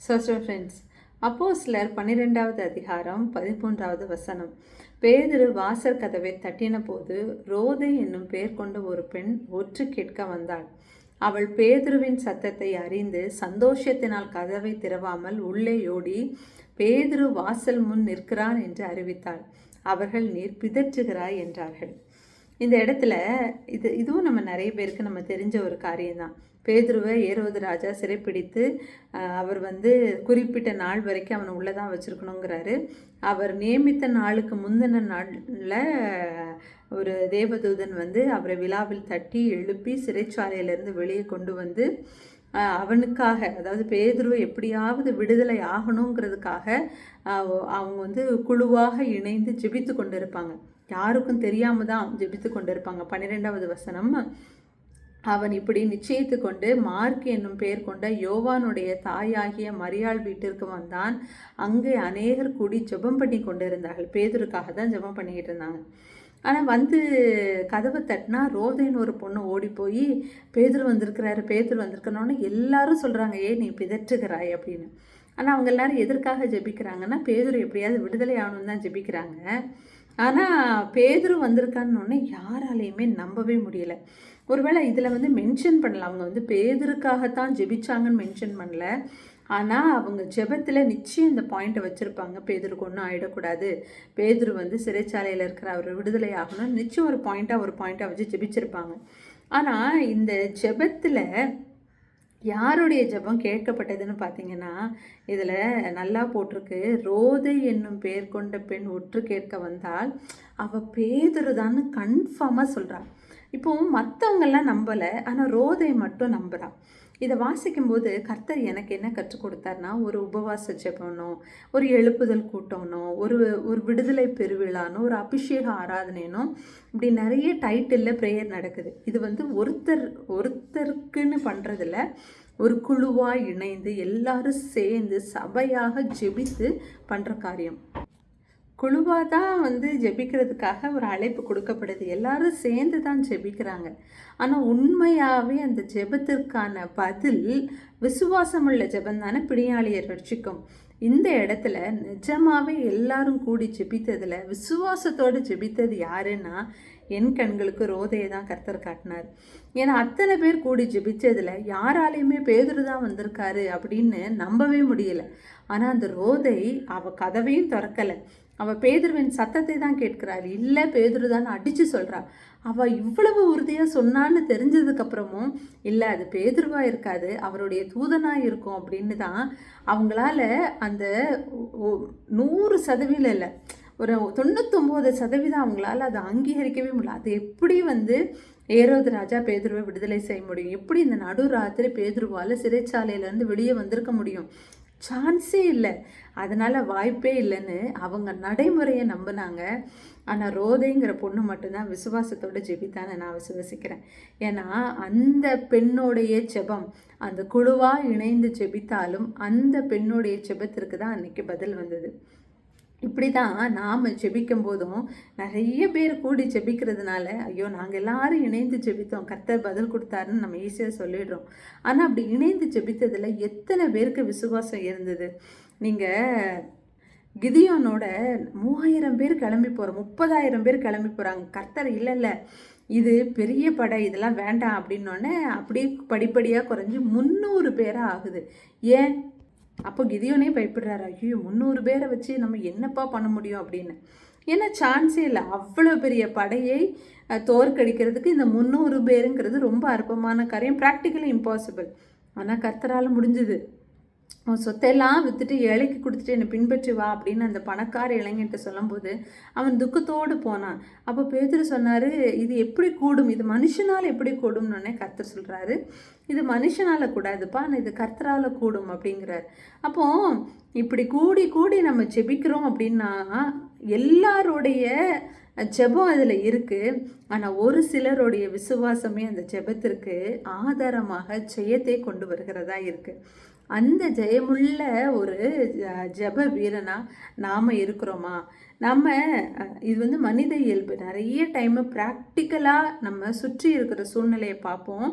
சோஸ்டோ friends அப்போ சிலர் பன்னிரெண்டாவது அதிகாரம் பதிமூன்றாவது வசனம். பேதிரு வாசல் கதவை தட்டின போது ரோதை என்னும் பெயர் கொண்ட ஒரு பெண் ஒற்று கேட்க வந்தாள். அவள் பேதுருவின் சத்தத்தை அறிந்து சந்தோஷத்தினால் கதவை திறவாமல் உள்ளே ஓடி பேதுரு வாசல் முன் நிற்கிறான் என்று அறிவித்தாள். அவர்கள் நீர் பிதற்றுகிறாய் என்றார்கள். இந்த இடத்துல இது இதுவும் நம்ம நிறைய பேருக்கு நம்ம தெரிஞ்ச ஒரு காரியம்தான். பேதுருவை ஏறுவது ராஜா சிறைப்பிடித்து அவர் வந்து குறிப்பிட்ட நாள் வரைக்கும் அவனை உள்ளே தான் வச்சுருக்கணுங்கிறாரு. அவர் நியமித்த நாளுக்கு முந்தின நாளில் ஒரு தேவதூதன் வந்து அவரை விழாவில் தட்டி எழுப்பி சிறைச்சாலையிலேருந்து வெளியே கொண்டு வந்து அவனுக்காக அதாவது பேதுருவை எப்படியாவது விடுதலை ஆகணுங்கிறதுக்காக அவங்க வந்து குழுவாக இணைந்து ஜெபித்து கொண்டு இருப்பாங்க யாருக்கும் தெரியாமல் தான் ஜெபித்து கொண்டிருப்பாங்க. பன்னிரெண்டாவது வசனம் அவன் இப்படி நிச்சயித்து கொண்டு மார்க் என்னும் பெயர் கொண்ட யோவானுடைய தாயாகிய மரியாள் வீட்டிற்கு வந்தான். அங்கே அநேகர் கூடி ஜெபம் பண்ணி கொண்டு இருந்தார்கள் தான் ஜெபம் பண்ணிக்கிட்டு இருந்தாங்க. ஆனால் வந்து கதவை தட்டினா ரோதைன்னு ஒரு பொண்ணு ஓடி போய் பேதர் வந்திருக்கிறாரு பேதர் வந்திருக்கணுன்னு எல்லாரும் சொல்கிறாங்க ஏ நீ பிதற்றுகிறாய் அப்படின்னு. ஆனால் அவங்க எல்லாரும் எதற்காக ஜெபிக்கிறாங்கன்னா பேதர் எப்படியாவது விடுதலை ஆகணும்னு தான் ஜெபிக்கிறாங்க. ஆனால் பேதுரு வந்திருக்கான்னு யாராலையுமே நம்பவே முடியல. ஒருவேளை இதில் வந்து மென்ஷன் பண்ணல. அவங்க வந்து பேதருக்காகத்தான் ஜெபிச்சாங்கன்னு மென்ஷன் பண்ணல. ஆனால் அவங்க ஜெபத்தில் நிச்சயம் இந்த பாயிண்ட்டை வச்சுருப்பாங்க. பேதருக்கு ஒன்றும் ஆகிடக்கூடாது பேதுரு வந்து சிறைச்சாலையில் இருக்கிற அவர் விடுதலை ஆகணும் நிச்சயம் ஒரு பாயிண்ட்டாக ஒரு பாயிண்ட்டாக வச்சு ஜெபிச்சிருப்பாங்க. ஆனால் இந்த ஜெபத்தில் யாருடைய ஜெபம் கேட்கப்பட்டதுன்னு பார்த்தீங்கன்னா இதில் நல்லா போட்டிருக்கு. ரோதை என்னும் பெயர் கொண்ட பெண் ஒற்று கேட்க வந்தால் அவள் பேதுருதான்னு கன்ஃபார்மாக சொல்கிறாள் இப்போ மற்றவங்கெல்லாம் நம்பலை ஆனால் ரோதை மட்டும் நம்புகிறான் இதை வாசிக்கும்போது கர்த்தர் எனக்கு என்ன கற்றுக் கொடுத்தாருன்னா ஒரு உபவாச ஜெபனோ ஒரு எழுப்புதல் கூட்டம்னோ ஒரு ஒரு விடுதலை பெருவிழானோ ஒரு அபிஷேக ஆராதனைனோ இப்படி நிறைய டைட்டிலில் ப்ரேயர் நடக்குது. இது வந்து ஒருத்தர் ஒருத்தருக்குன்னு பண்ணுறதில்ல ஒரு குழுவாக இணைந்து எல்லாரும் சேர்ந்து சபையாக ஜெபித்து பண்ணுற காரியம். குழுவாக தான் வந்து ஜெபிக்கிறதுக்காக ஒரு அழைப்பு கொடுக்கப்படுது. எல்லாரும் சேர்ந்து தான் ஜெபிக்கிறாங்க. ஆனால் உண்மையாகவே அந்த ஜெபத்திற்கான பதில் விசுவாசமுள்ள ஜெபம் தானே பிடியாளியை ரட்சிக்கும். இந்த இடத்துல நிஜமாகவே எல்லாரும் கூடி ஜெபித்ததில் விசுவாசத்தோடு ஜெபித்தது யாருன்னா என் கண்களுக்கு ரோதையை தான் கர்த்தர் காட்டினார். ஏன்னா அத்தனை பேர் கூடி ஜெபித்ததில் யாராலையுமே பேதுரு தான் வந்திருக்காரு அப்படின்னு நம்பவே முடியல. ஆனால் அந்த ரோதை அவள் கதவையும் திறக்கலை. அவள் பேதுருவின் சத்தத்தை தான் கேட்கிறாள். இல்லை பேதுரு தான் அடித்து சொல்றா. அவள் இவ்வளவு உறுதியாக சொன்னான்னு தெரிஞ்சதுக்கப்புறமும் இல்லை அது பேதுருவாக இருக்காது அவருடைய தூதனாக இருக்கும் அப்படின்னு தான் அவங்களால அந்த நூறு சதவீதம் இல்லை ஒரு தொண்ணூத்தொம்பது சதவீதம் அவங்களால அதை அங்கீகரிக்கவே முடியல. அது எப்படி வந்து ஏரோது ராஜா பேதுருவை விடுதலை செய்ய முடியும்? எப்படி இந்த நடு ராத்திரி பேதுருவால் சிறைச்சாலையிலேருந்து வெளியே வந்திருக்க முடியும்? சான்ஸே இல்லை. அதனால் வாய்ப்பே இல்லைன்னு அவங்க நடைமுறையை நம்பினாங்க. ஆனால் ரோதைங்கிற பொண்ணு மட்டும்தான் விசுவாசத்தோட ஜெபித்தான்னு நான் விசுவசிக்கிறேன். ஏன்னா அந்த பெண்ணுடைய ஜெபம் அந்த குழுவாக இணைந்து ஜெபித்தாலும் அந்த பெண்ணுடைய ஜெபத்திற்கு தான் அன்றைக்கி பதில் வந்தது. இப்படி தான் நாம் ஜெபிக்கும் போதும் நிறைய பேர் கூடி ஜெபிக்கிறதுனால ஐயோ நாங்கள் எல்லாரும் இணைந்து ஜெபித்தோம் கர்த்தர் பதில் கொடுத்தாருன்னு நம்ம ஈஸியாக சொல்லிடுறோம். ஆனால் அப்படி இணைந்து ஜெபித்ததில் எத்தனை பேருக்கு விசுவாசம் இருந்தது? நீங்கள் கிதியோனோட மூவாயிரம் பேர் கிளம்பி போகிறோம் முப்பதாயிரம் பேர் கிளம்பி போகிறாங்க கர்த்தர் இல்லை இல்லை இது பெரிய படை இதெல்லாம் வேண்டாம் அப்படின்னோடனே அப்படியே படிப்படியாக குறைஞ்சி முந்நூறு பேராக ஆகுது. ஏன்? அப்போ கிதியோனே பயப்படுறாரு ஐயோ முந்நூறு பேரை வச்சு நம்ம என்னப்பா பண்ண முடியும் அப்படின்னு. ஏன்னா சான்ஸே இல்லை. அவ்வளோ பெரிய படையை தோற்கடிக்கிறதுக்கு இந்த முந்நூறு பேருங்கிறது ரொம்ப அற்பமான காரியம். ப்ராக்டிக்கலி இம்பாசிபிள் ஆனால் கர்த்தரால் முடிஞ்சுது. உன் சொத்தையெல்லாம் வித்துட்டு ஏழைக்கு கொடுத்துட்டு என்னை பின்பற்றி வா அப்படின்னு அந்த பணக்கார இளைஞன்ட்ட சொல்லும்போது அவன் துக்கத்தோடு போனான். அப்போ பேதர் சொன்னார் இது எப்படி கூடும்? இது மனுஷனால் எப்படி கூடும்னு கர்த்தர் சொல்கிறாரு இது மனுஷனால் கூடாதுப்பா ஆனால் இது கர்த்தரால் கூடும் அப்படிங்கிறார். அப்போ இப்படி கூடி கூடி நம்ம ஜெபிக்கிறோம் அப்படின்னா எல்லாருடைய ஜெபம் அதில் இருக்குது ஆனால் ஒரு சிலருடைய விசுவாசமே அந்த ஜெபத்திற்கு ஆதாரமாக ஜெயத்தை கொண்டு வருகிறதா இருக்குது அந்த ஜெயமுள்ள ஒரு ஜப ஜெப வீரனா நாம் இருக்கிறோமா? நம்ம இது வந்து மனித இயல்பு. நிறைய டைமு ப்ராக்டிக்கலாக நம்ம சுற்றி இருக்கிற சூழ்நிலையை பார்ப்போம்.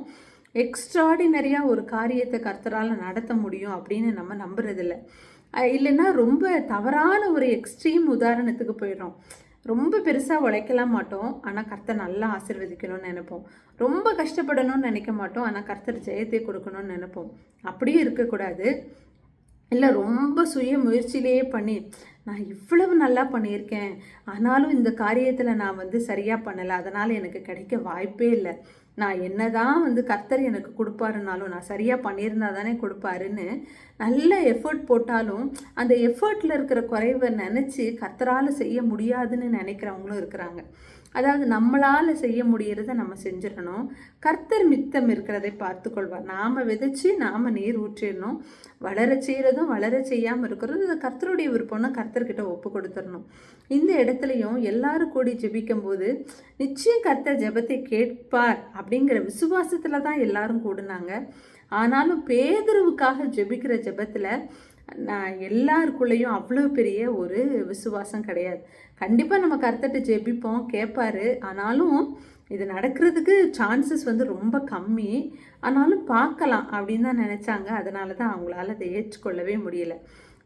எக்ஸ்ட்ராடினரியாக ஒரு காரியத்தை கர்த்தரால் நடத்த முடியும் அப்படின்னு நம்ம நம்புறதில்ல. இல்லைன்னா ரொம்ப தவறான ஒரு எக்ஸ்ட்ரீம் உதாரணத்துக்கு போயிடுறோம். ரொம்ப பெருசாக உழைக்கலாம் மாட்டோம். ஆனால் கர்த்தர் நல்லா ஆசிர்வதிக்கணும்னு நினைப்போம். ரொம்ப கஷ்டப்படணும்னு நினைக்க மாட்டோம். ஆனால் கர்த்தர் ஜெயத்தை கொடுக்கணும்னு நினைப்போம். அப்படியும் இருக்கக்கூடாது. இல்லை ரொம்ப சுய முயற்சியிலேயே பண்ணி நான் இவ்வளவு நல்லா பண்ணியிருக்கேன். ஆனாலும் இந்த காரியத்தில் நான் வந்து சரியாக பண்ணலை. அதனால் எனக்கு கிடைக்க வாய்ப்பே இல்லை. நான் என்ன தான் வந்து கர்த்தர் எனக்கு கொடுப்பாருனாலும் நான் சரியாக பண்ணியிருந்தா தானே கொடுப்பாருன்னு நல்ல எஃபர்ட் போட்டாலும் அந்த எஃபர்ட்டில் இருக்கிற குறைவை நினச்சி கர்த்தரால் செய்ய முடியாதுன்னு நினைக்கிறவங்களும் இருக்கிறாங்க. அதாவது நம்மளால் செய்ய முடிகிறத நம்ம செஞ்சிடணும். கர்த்தர் மித்தம் இருக்கிறதை பார்த்து கொள்வார் நாம் விதைச்சி நாம் நீர் ஊற்றிடணும். வளர செய்கிறதும் வளர செய்யாமல் இருக்கிறதும் இது கர்த்தருடைய விருப்பம்னா கர்த்தர்கிட்ட ஒப்பு கொடுத்துடணும். இந்த இடத்துலையும் எல்லாரும் கூடி ஜெபிக்கும் போது நிச்சயம் கர்த்தர் ஜெபத்தை கேட்பார் அப்படிங்கிற விசுவாசத்தில் தான் எல்லாரும் கூடுனாங்க. ஆனாலும் பேதருவுக்காக ஜெபிக்கிற ஜெபத்தில் நான் எல்லாருக்குள்ளேயும் அவ்வளோ பெரிய ஒரு விசுவாசம் கிடையாது. கண்டிப்பாக நம்ம கருத்தட்டு ஜெபிப்போம் கேட்பாரு. ஆனாலும் இது நடக்கிறதுக்கு சான்சஸ் வந்து ரொம்ப கம்மி. ஆனாலும் பார்க்கலாம் அப்படின்னு தான் நினச்சாங்க. அதனால தான் அவங்களால அதை ஏற்றுக்கொள்ளவே முடியல.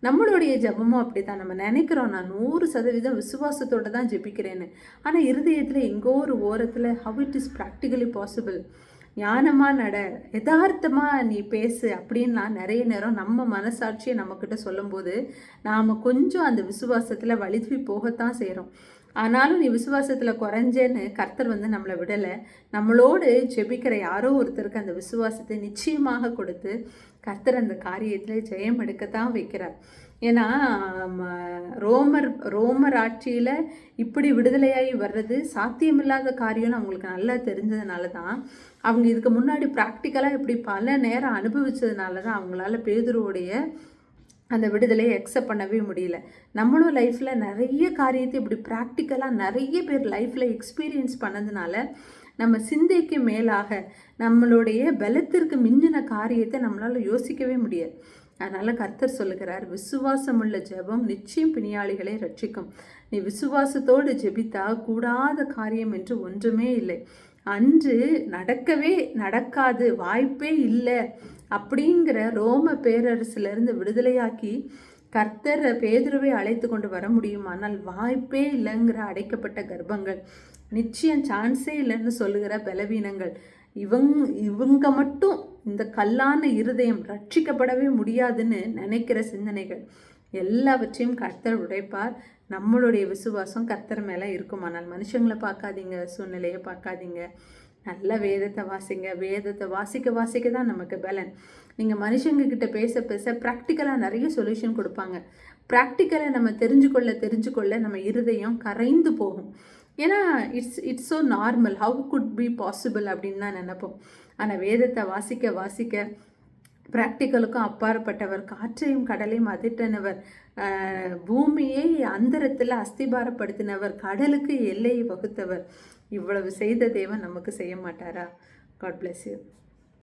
நம்மளுடைய ஜெபமும் அப்படி தான் நம்ம நினைக்கிறோம் நான் நூறு சதவீதம் விசுவாசத்தோடு தான் ஜெபிக்கிறேன்னு. ஆனால் இருதயத்தில் எங்கோ ஒரு ஓரத்தில் how it is practically possible ஞானமாக நட யதார்த்தமாக நீ பேசு அப்படின்லாம் நிறைய நேரம் நம்ம மனசாட்சியை நம்மக்கிட்ட சொல்லும்போது நாம் கொஞ்சம் அந்த விசுவாசத்தில் வலித்து போகத்தான் செய்கிறோம் ஆனாலும் நீ விசுவாசத்தில் குறைஞ்சேன்னு கர்த்தர் வந்து நம்மளை விடலை. நம்மளோடு ஜெபிக்கிற யாரோ ஒருத்தருக்கு அந்த விசுவாசத்தை நிச்சயமாக கொடுத்து கர்த்தர் அந்த காரியத்தில் ஜெயம் எடுக்கத்தான் வைக்கிறார். ஏன்னா ம, ரோமர் ரோமர் ஆட்சியில் இப்படி விடுதலையாகி வர்றது சாத்தியமில்லாத காரியம்னு அவங்களுக்கு நல்லா தெரிஞ்சதுனால தான். அவங்க இதுக்கு முன்னாடி ப்ராக்டிக்கலாக இப்படி பல நேரம் அனுபவித்ததுனால தான் அவங்களால பேதுருவோடைய அந்த விடுதலையை அக்செப்ட் பண்ணவே முடியல. நம்மளும் லைஃப்பில் நிறைய காரியத்தை இப்படி ப்ராக்டிக்கலாக நிறைய பேர் லைஃப்பில் எக்ஸ்பீரியன்ஸ் பண்ணதுனால நம்ம சிந்தைக்கு மேலாக நம்மளுடைய பலத்திற்கு மிஞ்சின காரியத்தை நம்மளால் யோசிக்கவே முடியாது அதனால் கர்த்தர் சொல்லுகிறார் விசுவாசமுள்ள ஜெபம் நிச்சயம் பிணியாளிகளை ரட்சிக்கும். நீ விசுவாசத்தோடு ஜெபித்தா கூடாத காரியம் என்று ஒன்றுமே இல்லை. அன்று நடக்கவே நடக்காது வாய்ப்பே இல்லை அப்படிங்கிற ரோம பேரரசிலிருந்து விடுதலையாக்கி கர்த்தர் பேதுருவை அழைத்து கொண்டு வர முடியுமானால் வாய்ப்பே இல்லைங்கிற அடைக்கப்பட்ட கர்ப்பங்கள் நிச்சயம் சான்ஸே இல்லைன்னு சொல்லுகிற பலவீனங்கள் இவங் இவங்க மட்டும் இந்த கல்லான இருதயம் ரட்சிக்கப்படவே முடியாதுன்னு நினைக்கிற சிந்தனைகள் எல்லாவற்றையும் கர்த்தர் உடைப்பார். நம்மளுடைய விசுவாசம் கர்த்தர் மேலே இருக்குமானால் மனுஷங்களை பார்க்காதீங்க சூழ்நிலையை பார்க்காதீங்க. நல்ல வேதத்தை வாசிங்க. வேதத்தை வாசிக்க வாசிக்க தான் நமக்கு பலன். நீங்கள் மனுஷங்க கிட்ட பேச பேச ப்ராக்டிக்கலாக நிறைய சொல்யூஷன் கொடுப்பாங்க. ப்ராக்டிக்கலை நம்ம தெரிஞ்சுக்கொள்ள தெரிஞ்சுக்கொள்ள நம்ம இருதயம் கரைந்து போகும். ஏன்னா it's it's so normal how good be possible அப்படின்னு தான் நினைப்போம். ஆனால் வேதத்தை வாசிக்க வாசிக்க பிராக்டிக்கலுக்கும் அப்பாற்பட்டவர் காற்றையும் கடலையும் அதிட்டனவர் பூமியை அந்தரத்தில் அஸ்திபாரப்படுத்தினவர் கடலுக்கு எல்லையை வகுத்தவர். இவ்வளவு செய்த தேவன் நமக்கு செய்ய மாட்டாரா? God bless you